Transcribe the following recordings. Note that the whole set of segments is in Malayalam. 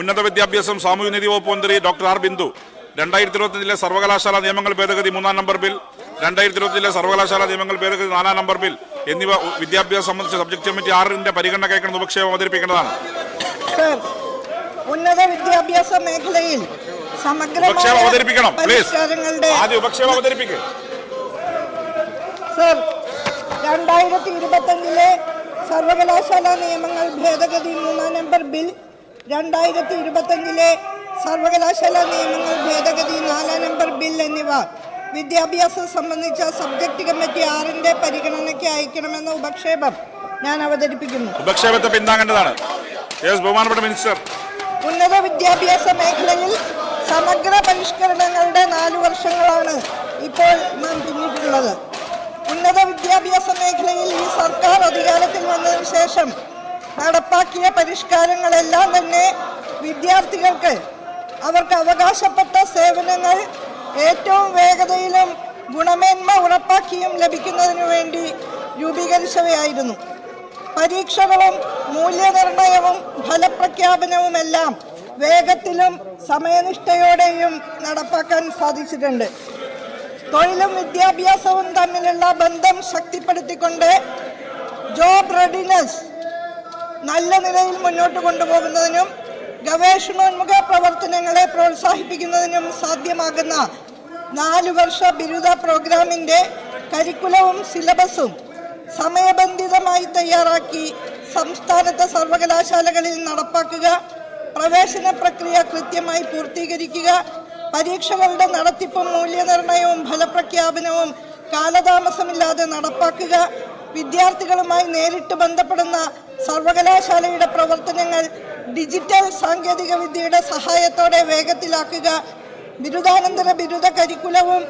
ഉന്നത വിദ്യാഭ്യാസം സാമൂഹ്യനീതി വകുപ്പ് മന്ത്രി ഡോക്ടർ ആർ ബിന്ദു. രണ്ടായിരത്തി ഇരുപത്തിയഞ്ചിലെ സർവകലാശാല നിയമങ്ങൾ ഭേദഗതി മൂന്നാം നമ്പർ ബിൽ. രണ്ടായിരത്തി ഇരുപത്തിയഞ്ചിലെ സർവകലാശാല നിയമങ്ങൾ ഭേദഗതി നാലാം നമ്പർ ബിൽ. എന്നിവ വിദ്യാഭ്യാസം സംബന്ധിച്ച സബ്ജക്ട് കമ്മിറ്റി ആറിന്റെ പരിഗണന കേൾക്കുന്ന ഉപക്ഷേപം അവതരിപ്പിക്കേണ്ടതാണ്. ഉന്നത വിദ്യാഭ്യാസ മേഖലയിൽ സമഗ്രം അവതരിപ്പിക്കണം പ്ലീസ് ആദ്യ ആദ്യം ഉപക്ഷേപം അവതരിപ്പിക്കുക സർ രണ്ടായിരത്തി ഇരുപത്തഞ്ചിലെ സർവകലാശാല നിയമങ്ങൾ ഭേദഗതി മൂന്നാം നമ്പർ ബിൽ രണ്ടായിരത്തി ഇരുപത്തഞ്ചിലെ സർവകലാശാല നിയമങ്ങൾ ഭേദഗതി നാലാം നമ്പർ ബിൽ എന്നിവ വിദ്യാഭ്യാസം സംബന്ധിച്ച സബ്ജക്റ്റ് കമ്മിറ്റി ആറിന്റെ പരിഗണനയ്ക്ക് അയക്കണമെന്ന ഉപക്ഷേപം ഞാൻ അവതരിപ്പിക്കുന്നു. ഉപക്ഷേപത്തെ പിന്താങ്ങേണ്ടതാണ്. ബഹുമാനപ്പെട്ട മിനിസ്റ്റർ. ഉന്നത വിദ്യാഭ്യാസ മേഖലയിൽ സമഗ്ര പരിഷ്കരണങ്ങളുടെ നാലു വർഷങ്ങളാണ് ഇപ്പോൾ നാം പിന്നിട്ടുള്ളത്. ഉന്നത വിദ്യാഭ്യാസ മേഖലയിൽ ഈ സർക്കാർ അധികാരത്തിൽ വന്നതിന് ശേഷം നടപ്പാക്കിയ പരിഷ്കാരങ്ങളെല്ലാം തന്നെ വിദ്യാർത്ഥികൾക്ക് അവർക്ക് അവകാശപ്പെട്ട സേവനങ്ങൾ ഏറ്റവും വേഗതയിലും ഗുണമേന്മ ഉറപ്പാക്കിയും ലഭിക്കുന്നതിനു വേണ്ടി രൂപീകരിച്ചവയായിരുന്നു. പരീക്ഷകളും മൂല്യനിർണയവും ഫലപ്രഖ്യാപനവുമെല്ലാം വേഗത്തിലും സമയനിഷ്ഠയോടെയും നടപ്പാക്കാൻ സാധിച്ചിട്ടുണ്ട്. തൊഴിലും വിദ്യാഭ്യാസവും തമ്മിലുള്ള ബന്ധം ശക്തിപ്പെടുത്തിക്കൊണ്ട് ജോബ് റെഡിനെസ് നല്ല നിലയിൽ മുന്നോട്ട് കൊണ്ടുപോകുന്നതിനും ഗവേഷണോന്മുഖ പ്രവർത്തനങ്ങളെ പ്രോത്സാഹിപ്പിക്കുന്നതിനും സാധ്യമാകുന്ന നാലു വർഷ ബിരുദ പ്രോഗ്രാമിന്റെ കരിക്കുലവും സിലബസും സമയബന്ധിതമായി തയ്യാറാക്കി സംസ്ഥാനത്തെ സർവകലാശാലകളിൽ നടപ്പാക്കുക പ്രവേശന പ്രക്രിയ കൃത്യമായി പൂർത്തീകരിക്കുക പരീക്ഷകളുടെ നടത്തിപ്പും മൂല്യനിർണയവും ഫലപ്രഖ്യാപനവും കാലതാമസമില്ലാതെ നടപ്പാക്കുക വിദ്യാർത്ഥികളുമായി നേരിട്ട് ബന്ധപ്പെടുന്ന സർവകലാശാലയുടെ പ്രവർത്തനങ്ങൾ ഡിജിറ്റൽ സാങ്കേതിക വിദ്യയുടെ സഹായത്തോടെ വേഗത്തിലാക്കുക ബിരുദാനന്തര ബിരുദ കരിക്കുലവും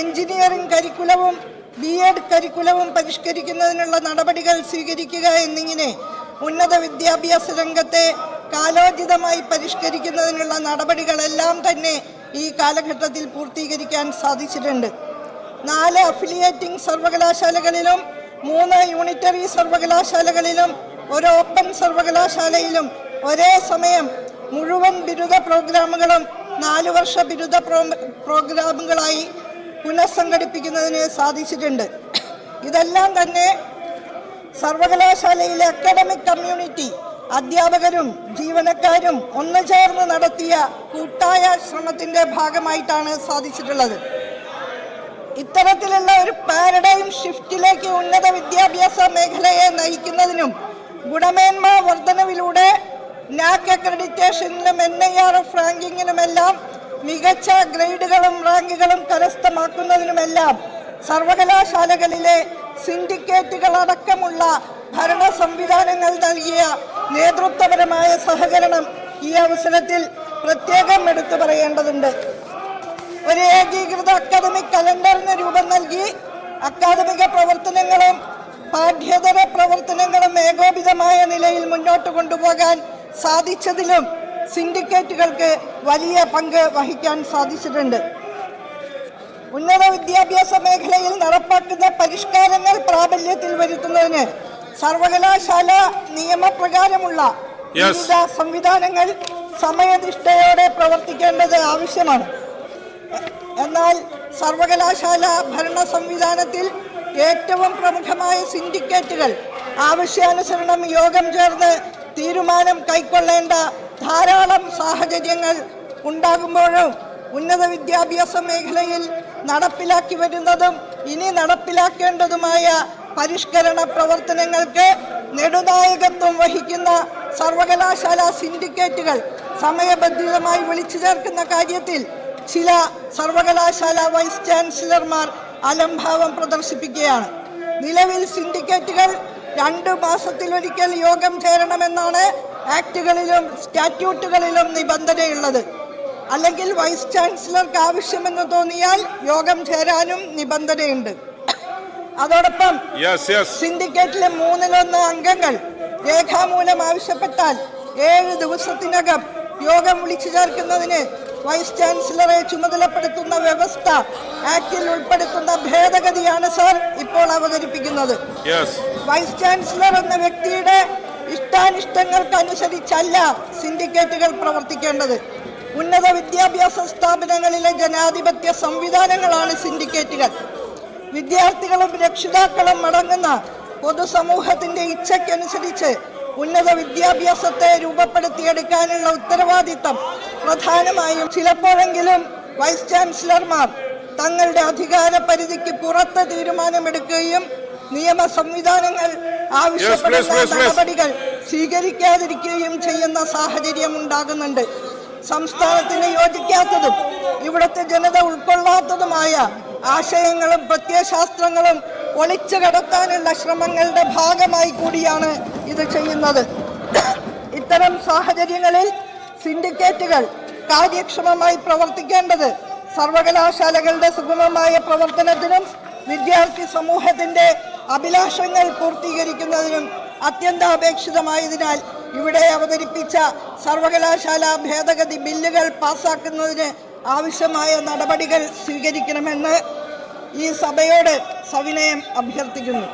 എഞ്ചിനീയറിംഗ് കരിക്കുലവും ബി എഡ് കരിക്കുലവും പരിഷ്കരിക്കുന്നതിനുള്ള നടപടികൾ സ്വീകരിക്കുക എന്നിങ്ങനെ ഉന്നത വിദ്യാഭ്യാസ രംഗത്തെ കാലോചിതമായി പരിഷ്കരിക്കുന്നതിനുള്ള നടപടികളെല്ലാം തന്നെ ഈ കാലഘട്ടത്തിൽ പൂർത്തീകരിക്കാൻ സാധിച്ചിട്ടുണ്ട്. നാല് അഫിലിയേറ്റിംഗ് സർവകലാശാലകളിലും മൂന്ന് യൂണിറ്ററി സർവകലാശാലകളിലും ഒരു ഓപ്പൺ സർവകലാശാലയിലും ഒരേ സമയം മുഴുവൻ ബിരുദ പ്രോഗ്രാമുകളും നാല് വർഷ ബിരുദ പ്രോ- പ്രോഗ്രാമുകളായി പുനഃസംഘടിപ്പിക്കുന്നതിന് സാധിച്ചിട്ടുണ്ട്. ഇതെല്ലാം തന്നെ സർവകലാശാലയിലെ അക്കാഡമിക് കമ്മ്യൂണിറ്റി അധ്യാപകരും ജീവനക്കാരും ഒന്നു ചേർന്ന് നടത്തിയ കൂട്ടായ ശ്രമത്തിന്റെ ഭാഗമായിട്ടാണ് സാധിച്ചിട്ടുള്ളത്. ഇത്തരത്തിലുള്ള ഒരു പാരഡൈം ഷിഫ്റ്റിലേക്ക് ഉന്നത വിദ്യാഭ്യാസ മേഖലയെ നയിക്കുന്നതിനും ഗുണമേന്മ വർധനവിലൂടെ നാക് അക്രഡിറ്റേഷനിലും എൻ ഐ ആർ എഫ് റാങ്കിങ്ങിലുമെല്ലാം മികച്ച ഗ്രേഡുകളും റാങ്കുകളും കരസ്ഥമാക്കുന്നതിനുമെല്ലാം സർവകലാശാലകളിലെ സിൻഡിക്കേറ്റുകളടക്കമുള്ള ഭരണ സംവിധാനങ്ങൾ നൽകിയ നേതൃത്വപരമായ സഹകരണം ഈ അവസരത്തിൽ പ്രത്യേകം എടുത്തു പറയേണ്ടതുണ്ട്. ഒരു ഏകീകൃത അക്കാദമിക് കലണ്ടറിന് രൂപം നൽകി അക്കാദമിക പ്രവർത്തനങ്ങളും പാഠ്യേതര പ്രവർത്തനങ്ങളും ഏകോപിതമായ നിലയിൽ മുന്നോട്ട് കൊണ്ടുപോകാൻ സാധിച്ചതിലും സിൻഡിക്കേറ്റുകൾക്ക് വലിയ പങ്ക് വഹിക്കാൻ സാധിച്ചിട്ടുണ്ട് ഉന്നത വിദ്യാഭ്യാസ മേഖലയിൽ നടപ്പാക്കുന്ന പരിഷ്കാരങ്ങൾ പ്രാബല്യത്തിൽ വരുത്തുന്നതിന് സർവകലാശാല നിയമപ്രകാരമുള്ള. വിവിധ സംവിധാനങ്ങൾ സമയനിഷ്ഠയോടെ പ്രവർത്തിക്കേണ്ടത് ആവശ്യമാണ് എന്നാൽ സർവകലാശാല ഭരണ സംവിധാനത്തിൽ ഏറ്റവും പ്രമുഖമായ സിൻഡിക്കേറ്റുകൾ ആവശ്യാനുസരണം യോഗം ചേർന്ന് തീരുമാനം കൈക്കൊള്ളേണ്ട ധാരാളം സാഹചര്യങ്ങൾ ഉണ്ടാകുമ്പോഴും ഉന്നത വിദ്യാഭ്യാസ മേഖലയിൽ നടപ്പിലാക്കി വരുന്നതും ഇനി നടപ്പിലാക്കേണ്ടതുമായ പരിഷ്കരണ പ്രവർത്തനങ്ങൾക്ക് നെടുനായകത്വം വഹിക്കുന്ന സർവകലാശാല സിൻഡിക്കേറ്റുകൾ സമയബന്ധിതമായി വിളിച്ചു ചേർക്കുന്ന കാര്യത്തിൽ ചില സർവകലാശാല വൈസ് ചാൻസലർമാർ അലംഭാവം പ്രദർശിപ്പിക്കുകയാണ്. നിലവിൽ സിൻഡിക്കേറ്റുകൾ രണ്ട് മാസത്തിലൊരിക്കൽ യോഗം ചേരണമെന്നാണ് ആക്ടുകളിലും സ്റ്റാറ്റ്യൂട്ടുകളിലും നിബന്ധനയുള്ളത്. അല്ലെങ്കിൽ വൈസ് ചാൻസലർക്ക് ആവശ്യമെന്ന് തോന്നിയാൽ യോഗം ചേരാനും നിബന്ധനയുണ്ട്. അതോടൊപ്പം സിൻഡിക്കേറ്റിലെ മൂന്നിലൊന്ന് അംഗങ്ങൾ രേഖാമൂലം ആവശ്യപ്പെട്ടാൽ ഏഴ് ദിവസത്തിനകം യോഗം വിളിച്ചു ചേർക്കുന്നതിന് വൈസ് ചാൻസലറെ ചുമതലപ്പെടുത്തുന്ന വ്യവസ്ഥ ആക്ടിൽ ഉൾപ്പെടുത്തുന്ന ഭേദഗതിയാണ് സാർ ഇപ്പോൾ അവതരിപ്പിക്കുന്നത്. വൈസ് ചാൻസലർ എന്ന വ്യക്തിയുടെ ഇഷ്ടാനിഷ്ടങ്ങൾക്കനുസരിച്ചല്ല സിൻഡിക്കേറ്റുകൾ പ്രവർത്തിക്കേണ്ടത്. ഉന്നത വിദ്യാഭ്യാസ സ്ഥാപനങ്ങളിലെ ജനാധിപത്യ സംവിധാനങ്ങളാണ് സിൻഡിക്കേറ്റുകൾ. വിദ്യാർത്ഥികളും രക്ഷിതാക്കളും അടങ്ങുന്ന പൊതുസമൂഹത്തിന്റെ ഇച്ഛയ്ക്കനുസരിച്ച് ഉന്നത വിദ്യാഭ്യാസത്തെ രൂപപ്പെടുത്തിയെടുക്കാനുള്ള ഉത്തരവാദിത്തം പ്രധാനമായും ചിലപ്പോഴെങ്കിലും വൈസ് ചാൻസലർമാർ തങ്ങളുടെ അധികാര പരിധിക്ക് പുറത്ത് തീരുമാനമെടുക്കുകയും നിയമ സംവിധാനങ്ങൾ ആവശ്യപ്പെടുന്ന. നടപടികൾ സ്വീകരിക്കാതിരിക്കുകയും ചെയ്യുന്ന സാഹചര്യം ഉണ്ടാകുന്നുണ്ട് സംസ്ഥാനത്തിന് യോജിക്കാത്തതും ഇവിടുത്തെ ജനത ഉൾക്കൊള്ളാത്തതുമായ ആശയങ്ങളും പ്രത്യയശാസ്ത്രങ്ങളും ഒളിച്ചു കടത്താനുള്ള ശ്രമങ്ങളുടെ ഭാഗമായി കൂടിയാണ് ഇത് ചെയ്യുന്നത്. ഇത്തരം സാഹചര്യങ്ങളിൽ സിൻഡിക്കേറ്റുകൾ കാര്യക്ഷമമായി പ്രവർത്തിക്കേണ്ടത് സർവകലാശാലകളുടെ സുഗമമായ പ്രവർത്തനത്തിനും വിദ്യാർത്ഥി സമൂഹത്തിന്റെ അഭിലാഷങ്ങൾ പൂർത്തീകരിക്കുന്നതിനും അത്യന്താപേക്ഷിതമായതിനാൽ ഇവിടെ അവതരിപ്പിച്ച സർവകലാശാല ഭേദഗതി ബില്ലുകൾ പാസാക്കുന്നതിന് ആവശ്യമായ നടപടികൾ സ്വീകരിക്കണമെന്ന് ഈ സഭയോട് സവിനയം അഭ്യർത്ഥിക്കുന്നു.